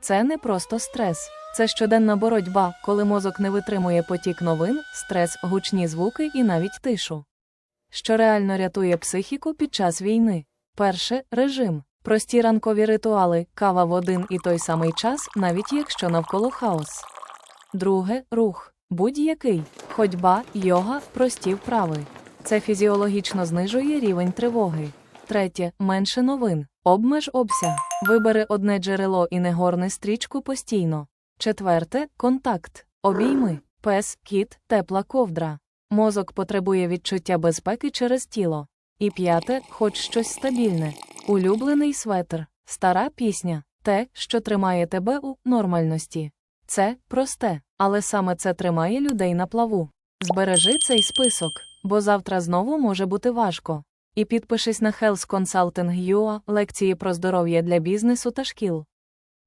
Це не просто стрес, це щоденна боротьба, коли мозок не витримує потік новин, стрес, гучні звуки і навіть тишу. Що реально рятує психіку під час війни. Перше режим. Прості ранкові ритуали, кава в один і той самий час, навіть якщо навколо хаос. Друге рух. Будь-який ходьба, йога, прості вправи. Це фізіологічно знижує рівень тривоги. Третє менше новин. Обмеж обсяг. Вибери одне джерело і не горни стрічку постійно. Четверте контакт. Обійми. Пес, кіт, тепла ковдра. Мозок потребує відчуття безпеки через тіло. І п'яте, хоч щось стабільне. Улюблений светр, стара пісня, те, що тримає тебе у нормальності. Це просте, але саме це тримає людей на плаву. Збережи цей список, бо завтра знову може бути важко. І підпишись на Health Consulting UA лекції про здоров'я для бізнесу та шкіл.